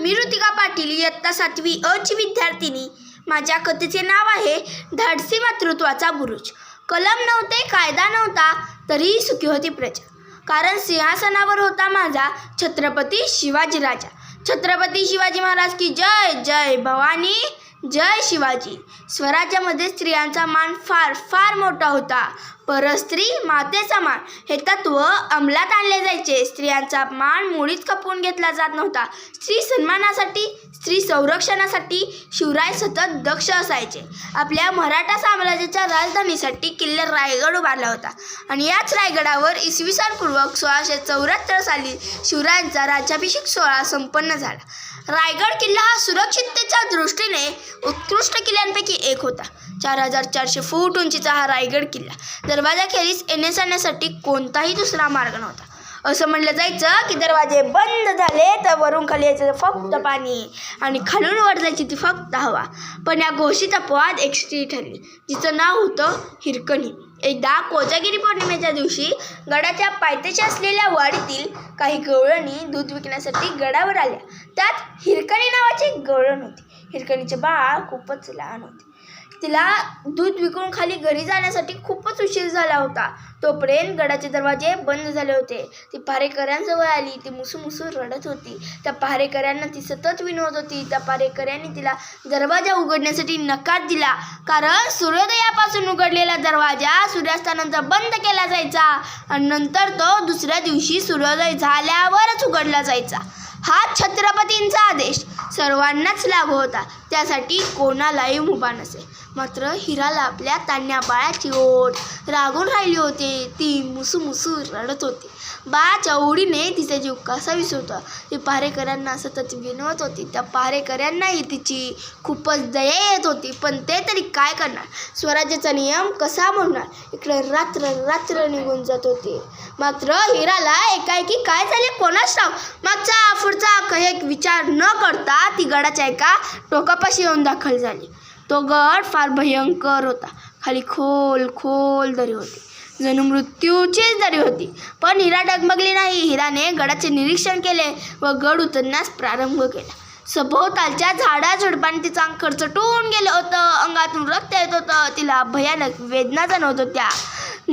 मी ऋतिका पाटील इयत्ता सातवी अची विद्यार्थिनी. माझ्या कथेचे नाव आहे धाडसी मातृत्वाचा बुरुज. कलम नव्हते कायदा नव्हता तरीही सुखी होती प्रजा. कारण सिंहासनावर होता माझा छत्रपती शिवाजी राजा. छत्रपती शिवाजी महाराज की जय जय भवानी जय शिवाजी. स्वराज्यामध्ये स्त्रियांचा मान फार फार मोठा होता. परस्त्री मातेचा मान हे तत्व अंमलात आणले जायचे. स्त्रियांचा मान मुळीच खपवून घेतला जात नव्हता. स्त्री सन्मानासाठी स्त्री संरक्षणासाठी शिवराय सतत दक्ष असायचे. आपल्या मराठा साम्राज्याच्या राजधानीसाठी किल्ले रायगड उभारला होता. आणि याच रायगडावर इसवी सन पूर्वक सोळाशे चौऱ्याहत्तर साली शिवरायांचा राज्याभिषेक सोहळा संपन्न झाला. रायगड किल्ला हा सुरक्षिततेच्या दृष्टीने उत्कृष्ट किल्ल्यांपैकी एक होता. चार हजार चारशे फूट उंचीचा हा रायगड किल्ला. दरवाजाखेरीज येणे जाण्यासाठी कोणताही दुसरा मार्ग नव्हता. असं म्हणलं जायचं की दरवाजे बंद झाले तर वरून खाली यायचं फक्त पाणी आणि खालून वर जायची ती फक्त हवा. पण या घोषित अपवाद एक स्त्री ठरली. जिचं नाव होतं हिरकणी. एकदा कोजागिरी पौर्णिमेच्या दिवशी गडाच्या पायथ्याशी असलेल्या वाडीतील काही गवळणी दूध विकण्यासाठी गडावर आल्या. त्यात हिरकणी नावाची गवळण होती. हिरकणीचे बाळ खूपच लहान होते. तिला दूध विकून खाली घरी जाण्यासाठी खूपच उशीर झाला होता. तोपर्यंत गडाचे दरवाजे बंद झाले होते. ती पहारेकऱ्यांजवळ आली. ती मुसू मुसू रडत होती. त्या पहारेकऱ्यांना ती सतत विनवत होती. त्या पहारेकऱ्यांनी तिला दरवाजा उघडण्यासाठी नकार दिला. कारण सूर्योदयापासून उघडलेला दरवाजा सूर्यास्तानंतर बंद केला जायचा. आणि नंतर तो दुसऱ्या दिवशी सूर्योदय झाल्यावरच उघडला जायचा. हा छत्रपतींचा आदेश. सर्वांनाच लागू होता. त्यासाठी कोणालाही मुभा नसे. मात्र हिराला आपल्या तान्या बाळाची ओढ. रागून राहिली होती. ती मुसू मुसू रडत होती. बाळाच्या ओढीने तिचा जीव कसा विसरतो? ती पहारेकऱ्यांना सतत विनवत होती. त्या पहारेकऱ्यांनाही तिची खूपच दया येत होती. पण ते तरी काय करणार? स्वराज्याचा नियम कसा म्हणणार इकडे रात्र रात्र निघून जात होते. मात्र हिराला एकाएकी काय झाले? कोणाच ठाव मागचा पुढचा काही एक विचार न करता ती गडाच्या एका टोकापाशी येऊन दाखल झाली. तो गड फार भयंकर होता. खाली खोल खोल दरी होती. जणू मृत्यूचीच दरी होती. पण हिरा डगमगली नाही. हिराने गडाचे निरीक्षण केले व गड उतरण्यास प्रारंभ केला. सभोवतालच्या झाडा झुडपाने तिचं अंग खरचटून गेलं होतं. अंगातून रक्त येत होतं. तिला भयानक वेदना जाणवत होत्या.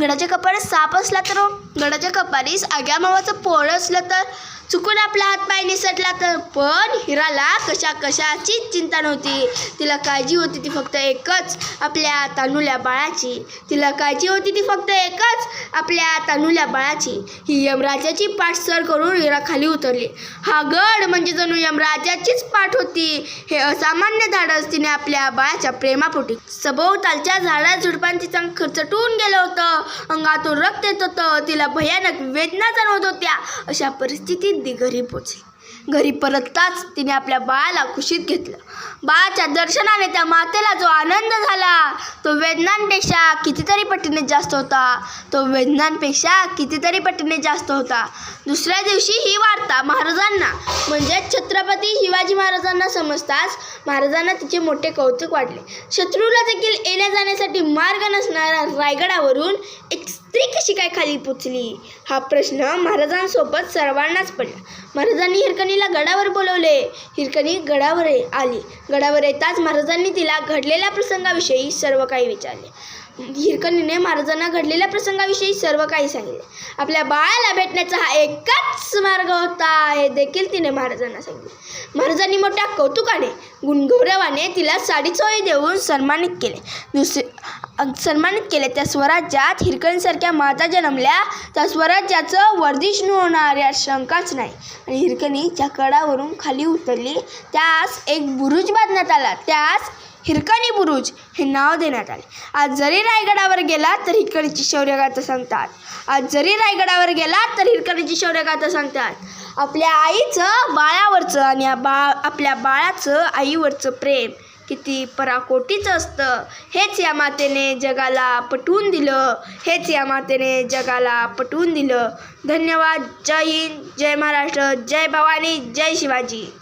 गडाच्या कपारीस साप असला तर गडाच्या कपारीस आग्या मावाचं पोळ असलं तर चुकून आपला हातपाय निसटला तर पण हिराला कशा कशाचीच चिंता नव्हती. तिला काळजी होती ती फक्त एकच आपल्या तानुल्या बाळाची. तिला काळजी होती ती फक्त एकच आपल्या तानुल्या बाळाची. ही यमराजाची पाठ सर करून हिरा खाली उतरली. हा गड म्हणजे जणू यमराजाचीच पाठ होती. हे असामान्य धाडस तिने आपल्या बाळाच्या प्रेमापोटी. सभोवतालच्या झाडा झुडपांची चांग खरचटून गेलं होतं. अंगातून रक्त येत होतं. तिला भयानक वेदना जाणवत होत्या. अशा परिस्थितीत ती घरी पोचली. घरी परतताच तिने आपल्या बाळाला खुशीत घेतलं. बाळाच्या दर्शनाने त्या मातेला जो आनंद झाला तो वेदनांपेक्षा कितीतरी पटीने जास्त होता. तो वेदनांपेक्षा कितीतरी पटीने जास्त होता. दुसऱ्या दिवशी ही वार्ता महाराजांना म्हणजे छत्रपती शिवाजी महाराजांना समजताच महाराजांना तिचे मोठे कौतुक वाटले. शत्रूला देखील येण्या जाण्यासाठी मार्ग नसणाऱ्या रायगडावरून एक स्त्री कशी काय खाली पोचली? हा प्रश्न महाराजांसोबत सर्वांनाच पडला. महाराजांनी हिरकणीला गडावर बोलवले. हिरकणी गडावर आली. गडावर येताच महाराजांनी तिला घडलेल्या प्रसंगाविषयी सर्व काही विचारले. हिरकणीने महाराजांना घडलेल्या प्रसंगाविषयी सर्व काही सांगितले. आपल्या बाळाला भेटण्याचा हा एकच मार्ग होता हे देखील तिने महाराजांना सांगितले. महाराजांनी मोठ्या कौतुकाने गुणगौरवाने तिला साडीचोय देऊन सन्मानित केले. दुसरे सन्मानित केले. त्या स्वराज्यात हिरकणीसारख्या माता जन्मल्या. त्या स्वराज्याचं वर्धिष्णू होणाऱ्या शंकाच नाही. आणि हिरकणी ज्या कडावरून खाली उतरली त्यास एक बुरुज बांधण्यात आला. त्यास हिरकणी बुरुज हे नाव देण्यात आले. आज जरी रायगडावर गेला तर हिरकणीची शौर्यगाथा सांगतात. आज जरी रायगडावर गेला तर हिरकणीची शौर्यगाथा सांगतात. आपल्या आईचं बाळावरचं आणि या बा आपल्या बाळाचं आईवरचं प्रेम किती पराकोटीचं असतं. हेच या मातेने जगाला पटवून दिलं. हेच या मातेने जगाला पटवून दिलं. धन्यवाद. जय हिंद. जय महाराष्ट्र. जय भवानी. जय शिवाजी.